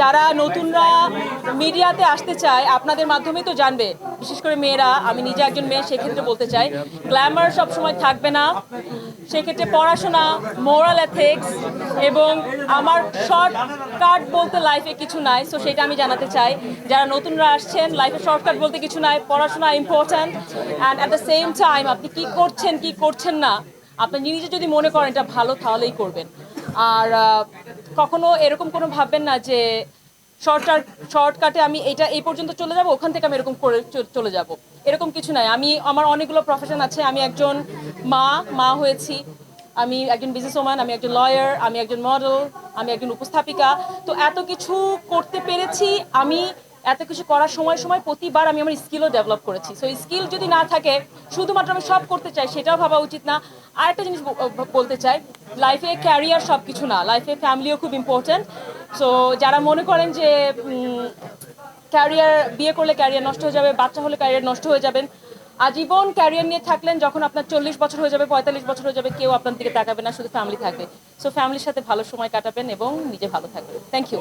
যারা নতুনরা মিডিয়াতে আসতে চায়, আপনাদের মাধ্যমে তো জানবে। বিশেষ করে মেয়েরা, আমি নিজে একজন মেয়ে, সেক্ষেত্রে বলতে চাই গ্ল্যামার সব সময় থাকবে না। সেক্ষেত্রে পড়াশোনা মোরাল এথিক্স এবং আমার শর্টকাট বলতে লাইফে কিছু নাই সো সেটা আমি জানাতে চাই। যারা নতুনরা আসছেন লাইফে শর্টকাট বলতে কিছু নাই, পড়াশোনা important and at the same time আপনি কি করছেন কি করছেন না আপনি নিজে যদি মনে করেন এটা ভালো, তাহলেই করবেন। আর কখনো এরকম কোনো ভাববেন না যে শর্টকাট শর্টকাটে আমি এটা এই পর্যন্ত চলে যাব, ওখান থেকে আমি এরকম করে চলে যাব। এরকম কিছু নাই। আমি, আমার অনেকগুলো প্রফেশন আছে। আমি একজন মা মা হয়েছি। আমি একজন বিজনেস ওম্যান আমি একজন লয়ার আমি একজন মডেল আমি একজন উপস্থাপিকা। তো এত কিছু করতে পেরেছি। আমি এত কিছু করার সময় সময় প্রতিবার আমি আমার স্কিলও ডেভেলপ করেছি। সো স্কিল যদি না থাকে, শুধুমাত্র আমি সব করতে চাই, সেটাও ভাবা উচিত না। আরেকটা জিনিস ব- ব- বলতে চাই লাইফে ক্যারিয়ার সব কিছু না। লাইফে ফ্যামিলিও খুব ইম্পর্ট্যান্ট সো যারা মনে করেন যে ক্যারিয়ার বিয়ে করলে ক্যারিয়ার নষ্ট হয়ে যাবে, বাচ্চা হলে ক্যারিয়ার নষ্ট হয়ে যাবেন, আজীবন ক্যারিয়ার নিয়ে থাকলেন যখন আপনার চল্লিশ বছর হয়ে যাবে, পঁয়তাল্লিশ বছর হয়ে যাবে, কেউ আপনার দিকে তাকাবে না, শুধু ফ্যামিলি থাকবে। সো ফ্যামিলির সাথে ভালো সময় কাটাবেন এবং নিজে ভালো থাকবেন। Thank you